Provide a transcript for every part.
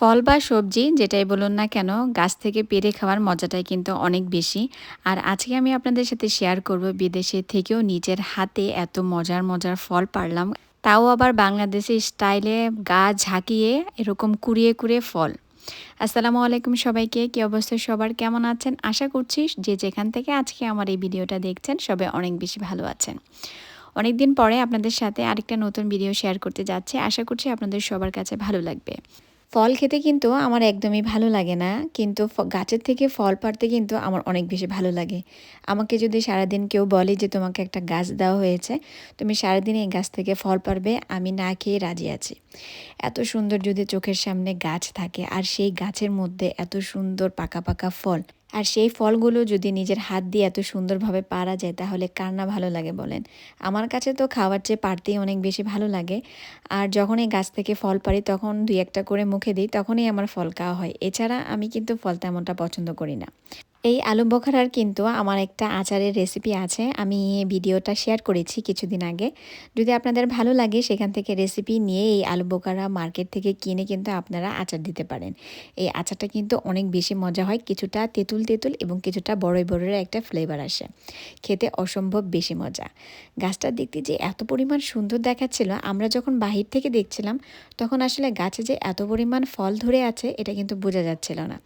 ফল বা সবজি যেটাই বলুন না কেন, গাছ থেকে পেরে খাওয়ার মজাটাই কিন্তু অনেক বেশি। আর আজকে আমি আপনাদের সাথে শেয়ার করব বিদেশে থেকেও নিজের হাতে এত মজার মজার ফল পারলাম। তাও আবার বাংলাদেশি স্টাইলে গা ঝাঁকিয়ে এরকম কুড়িয়ে কুড়িয়ে ফল। আসসালামু আলাইকুম সবাইকে, কী অবস্থা সবার? কেমন আছেন? আশা করছি যে যেখান থেকে আজকে আমার এই ভিডিওটা দেখছেন সবাই অনেক বেশি ভালো আছেন। অনেক দিন পরে আপনাদের সাথে আরেকটা নতুন ভিডিও শেয়ার করতে যাচ্ছে। আশা করছি আপনাদের সবার কাছে ভালো লাগবে। ফল খেতে কিন্তু আমার একদমই ভালো লাগে না। কিন্তু গাছের থেকে ফল পাড়তে কিন্তু আমার অনেক বেশি ভালো লাগে। আমাকে যদি সারাদিন কেউ বলে যে, তোমাকে একটা গাছ দেওয়া হয়েছে, তুমি সারাদিন এই গাছ থেকে ফল পারবে আমি না খেয়ে রাজি আছি। এত সুন্দর যদি চোখের সামনে গাছ থাকে, আর সেই গাছের মধ্যে এত সুন্দর পাকা পাকা ফল আর সেই ফলগুলো যদি নিজের হাত দিয়ে এত সুন্দরভাবে পারা যায়, তাহলে কার না ভালো লাগে বলেন। আমার কাছে তো খাওয়ার চেয়ে পারতেই অনেক বেশি ভালো লাগে। আর যখন এই গাছ থেকে ফল পারি, তখন দুই একটা করে মুখে দিই, তখনই আমার ফল খাওয়া হয়। এছাড়া আমি কিন্তু ফল তেমনটা পছন্দ করি না। এই আলু বখারার কিন্তু আমার একটা আচারের রেসিপি আছে। আমি ভিডিওটা শেয়ার করেছি কিছুদিন আগে। যদি আপনাদের ভালো লাগে, সেখান থেকে রেসিপি নিয়ে এই আলু বোখারা মার্কেট থেকে কিনে কিন্তু আপনারা আচার দিতে পারেন। এই আচারটা কিন্তু অনেক বেশি মজা হয়, কিছুটা তেঁতুল তেঁতুল এবং কিছুটা বড়ই বড়ের একটা ফ্লেভার আসে। খেতে অসম্ভব বেশি মজা। গাছটা দেখতে যে এত পরিমাণ সুন্দর দেখাচ্ছিল, আমরা যখন বাহির থেকে দেখছিলাম, তখন আসলে গাছে যে এত পরিমাণ ফল ধরে আছে, এটা কিন্তু বোঝা যাচ্ছিল না।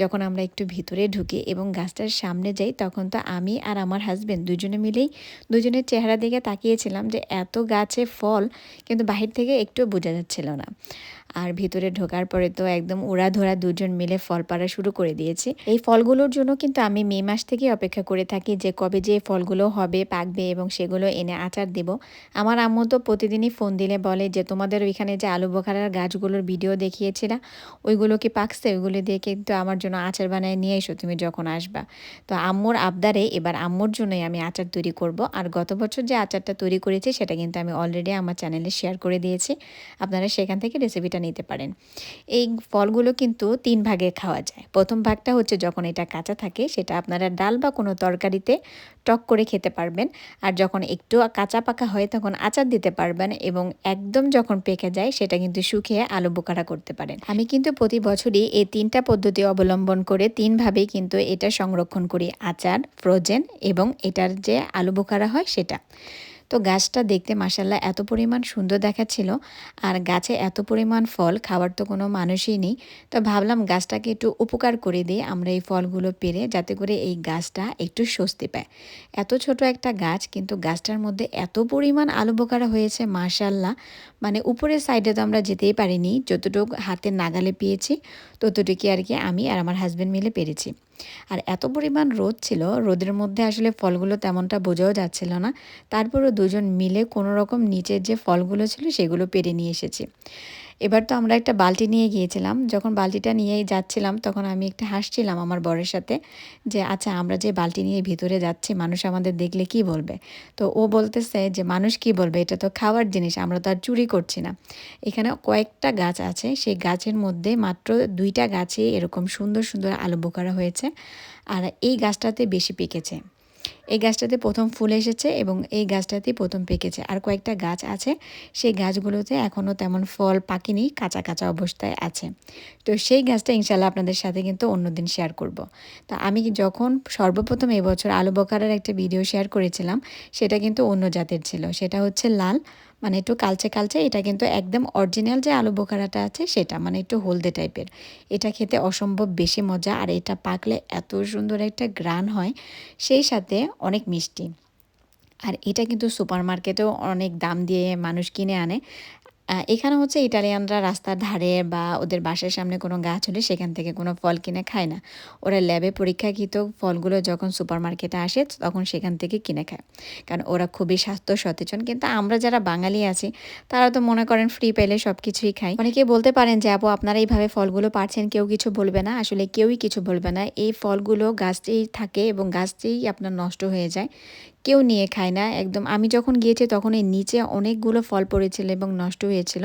যখন আমরা একটু ভিতরে ঢুকি এবং এবং গাছটার সামনে যাই, তখন তো আমি আর আমার হাজব্যান্ড দুজনে মিলেই দুজনের চেহারা দিকে তাকিয়েছিলাম যে এত গাছে ফল কিন্তু বাহির থেকে একটু বোঝা যাচ্ছিল না। আর ভিতরে ঢোকার পরে তো একদম ওরা ধরা দুজন মিলে ফল পাড়া শুরু করে দিয়েছে। এই ফলগুলোর জন্য কিন্তু আমি মে মাস থেকে অপেক্ষা করে থাকি যে কবে যে ফলগুলো হবে, পাকবে এবং সেগুলো এনে আচার দেব। আমার আম্মু তো প্রতিদিনই ফোন দিলে বলে যে, তোমাদের ওইখানে যে আলু বোখারার গাছগুলোর ভিডিও দেখিয়েছিলাম ওইগুলো কি পাকছে? ওইগুলো দিয়ে কিন্তু আমার জন্য আচার বানায় নিয়ে এসো। তুমি যখন আসবা। তো আম্মুর আবদারে এবার আম্মুর জন্যই আমি আচার তৈরি করব। আর গত বছর যে আচারটা তৈরি করেছি সেটা কিন্তু আমি অলরেডি আমার চ্যানেলে শেয়ার করে দিয়েছি। আপনারা সেখান থেকে রেসিপিটা নিতে পারেন। এই ফলগুলো কিন্তু তিন ভাগে খাওয়া যায়। প্রথম ভাগটা হচ্ছে যখন এটা কাঁচা থাকে, সেটা আপনারা ডাল বা কোনো তরকারিতে টক করে খেতে পারবেন। আর যখন একটু কাঁচা পাকা হয় তখন আচার দিতে পারবেন এবং একদম যখন পেকে যায়, সেটা কিন্তু শুকিয়ে আলু বোকারা করতে পারেন। আমি কিন্তু প্রতি বছরই এই তিনটা পদ্ধতি অবলম্বন করে তিনভাবেই কিন্তু এটা সংরক্ষণ করি আচার, ফ্রোজেন এবং এটার যে আলু বোকারা হয় সেটা। তো গাছটা দেখতে মাসাল্লাহ এত পরিমাণ সুন্দর দেখাচ্ছিল আর গাছে এত পরিমাণ ফল খাওয়ার তো কোনো মানুষই নেই। তো ভাবলাম গাছটাকে একটু উপকার করে দিই আমরা এই ফলগুলো পেরে যাতে করে এই গাছটা একটু স্বস্তি পায়। এত ছোট একটা গাছ কিন্তু গাছটার মধ্যে এত পরিমাণ আলু বোকারা হয়েছে মাসাল্লাহ মানে উপরের সাইডে তো আমরা যেতেই পারিনি। যতটুকু হাতে নাগালে পেয়েছি ততটুকু আর কি আমি আর আমার হাজব্যান্ড মিলে পেরেছি। আর এত পরিমাণ রোদ ছিল, রোদের মধ্যে আসলে ফলগুলো তেমনটা বোঝাও যাচ্ছিল না। তারপরও দুজন মিলে কোনো রকম নিচের যে ফলগুলো ছিল, সেগুলো পেরে নিয়ে এসেছি। এবার তো আমরা একটা বালতি নিয়ে গিয়েছিলাম। যখন বালতিটা নিয়েই যাচ্ছিলাম, তখন আমি একটু হাসছিলাম আমার বরের সাথে যে আচ্ছা আমরা যে বালতি নিয়ে ভিতরে যাচ্ছি, মানুষ আমাদের দেখলে কি বলবে? তো ও বলতেছে যে, মানুষ কি বলবে? এটা তো খাওয়ার জিনিস, আমরা তো আর চুরি করছি না। এখানে কয়েকটা গাছ আছে, সেই গাছের মধ্যে মাত্র দুইটা গাছে এরকম সুন্দর সুন্দর আলু বোকারা হয়েছে। আর এই গাছটাতে বেশি পেকেছে। এই গাছটাতে প্রথম ফুল এসেছে এবং এই গাছটাতেই প্রথম পেকেছে। আর কয়েকটা গাছ আছে, সেই গাছগুলোতে এখনও তেমন ফল পাকেনি, কাঁচা কাঁচা অবস্থায় আছে। তো সেই গাছটা ইনশাল্লাহ আপনাদের সাথে কিন্তু অন্যদিন শেয়ার করব। তা আমি যখন সর্বপ্রথম এবছর আলু বকারের একটা ভিডিও শেয়ার করেছিলাম, সেটা কিন্তু অন্য জাতের ছিল। সেটা হচ্ছে লাল। মানে একটু কালচে কালচে, এটা কিন্তু একদম অরিজিনাল যে আলু বোখারাটা আছে সেটা মানে একটু হলদে টাইপের এটা খেতে অসম্ভব বেশি মজা, আর এটা পাকলে এত সুন্দর একটা গ্রান হয়, সেই সাথে অনেক মিষ্টি। আর এটা কিন্তু সুপার মার্কেটেও অনেক দাম দিয়ে মানুষ কিনে আনে। এখানে হচ্ছে ইটালিয়ানরা রাস্তার ধারে বা ওদের বাসার সামনে কোনো গাছ হলে সেখান থেকে কোনো ফল কিনে খায় না। ওরা ল্যাবে পরীক্ষাকৃত ফলগুলো যখন সুপার মার্কেটে আসে, তখন সেখান থেকে কিনে খায়। কারণ ওরা খুবই স্বাস্থ্য সচেতন। কিন্তু আমরা যারা বাঙালি আছি, তারা তো মনে করেন ফ্রি পেলে সব কিছুই খাই অনেকে বলতে পারেন যে, আপু, আপনারা এইভাবে ফলগুলো পাচ্ছেন কেউ কিছু বলবে না। আসলে কেউই কিছু বলবে না। এই ফলগুলো গাছতেই থাকে এবং গাছতেই আপনার নষ্ট হয়ে যায়। কেউ নিয়ে খায় না। একদম আমি যখন গিয়েছি তখন এই নিচে অনেকগুলো ফল পড়েছিল এবং নষ্ট হয়েছিল।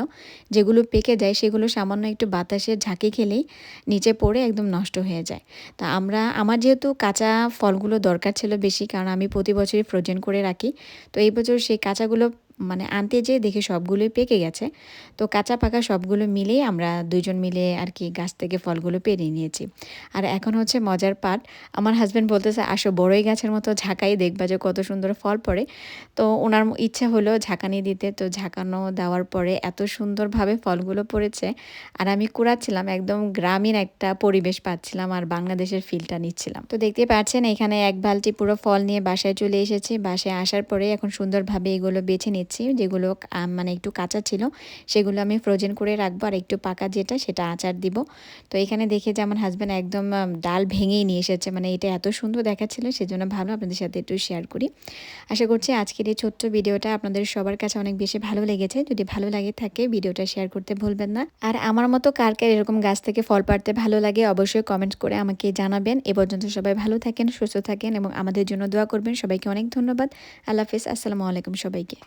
যেগুলো পেকে যায় সেগুলো সামান্য একটু বাতাসে ঝাঁকি খেলেই নিচে পড়ে একদম নষ্ট হয়ে যায়। তা আমরা, আমার যেহেতু কাঁচা ফলগুলো দরকার ছিল বেশি, কারণ আমি প্রতি বছরই ফ্রোজেন করে রাখি। তো এই বছর সেই কাঁচাগুলো মানে আনতে যেয়ে দেখে সবগুলোই পেকে গেছে। তো কাঁচা পাকা সবগুলো মিলেই আমরা দুজন মিলে আর কি গাছ থেকে ফলগুলো পেরিয়ে নিয়েছি। আর এখন হচ্ছে মজার পাট আমার হাজব্যান্ড বলতেছে, আসো বড়ই গাছের মতো ঝাঁকাই দেখবা যে কত সুন্দর ফল পড়ে। তো ওনার ইচ্ছা হলো ঝাঁকানি দিতে। তো ঝাঁকানো দেওয়ার পরে এত সুন্দরভাবে ফলগুলো পড়েছে আর আমি কুড়াচ্ছিলাম, একদম গ্রামীণ একটা পরিবেশ পাচ্ছিলাম আর বাংলাদেশের ফিলটা নিচ্ছিলাম। তো দেখতে পাচ্ছেন, এখানে এক বালতি পুরো ফল নিয়ে বাসায় চলে এসেছি। বাসায় আসার পরে এখন সুন্দরভাবে এগুলো বেছে নিচ্ছি যেগুলো মানে একটু কাঁচা ছিল, সেগুলো আমি ফ্রোজেন করে রাখব আর একটু পাকা যেটা, সেটা আচার দিব। তো এখানে দেখে যে আমার হাজব্যান্ড একদম ডাল ভেঙেই নিয়ে এসেছে মানে এটা এত সুন্দর দেখাচ্ছিল, সেজন্য ভালো আপনাদের সাথে একটু শেয়ার করি। আশা করছি আজকের এই ছোট্ট ভিডিওটা আপনাদের সবার কাছে অনেক বেশি ভালো লেগেছে। যদি ভালো লাগে থাকে, ভিডিওটা শেয়ার করতে ভুলবেন না। আর আমার মতো কার কার এরকম গাছ থেকে ফল পাড়তে ভালো লাগে, অবশ্যই কমেন্ট করে আমাকে জানাবেন। এ পর্যন্ত সবাই ভালো থাকেন, সুস্থ থাকেন এবং আমাদের জন্য দোয়া করবেন। সবাইকে অনেক ধন্যবাদ। আল্লাহ হাফিজ। আসসালামু আলাইকুম সবাইকে।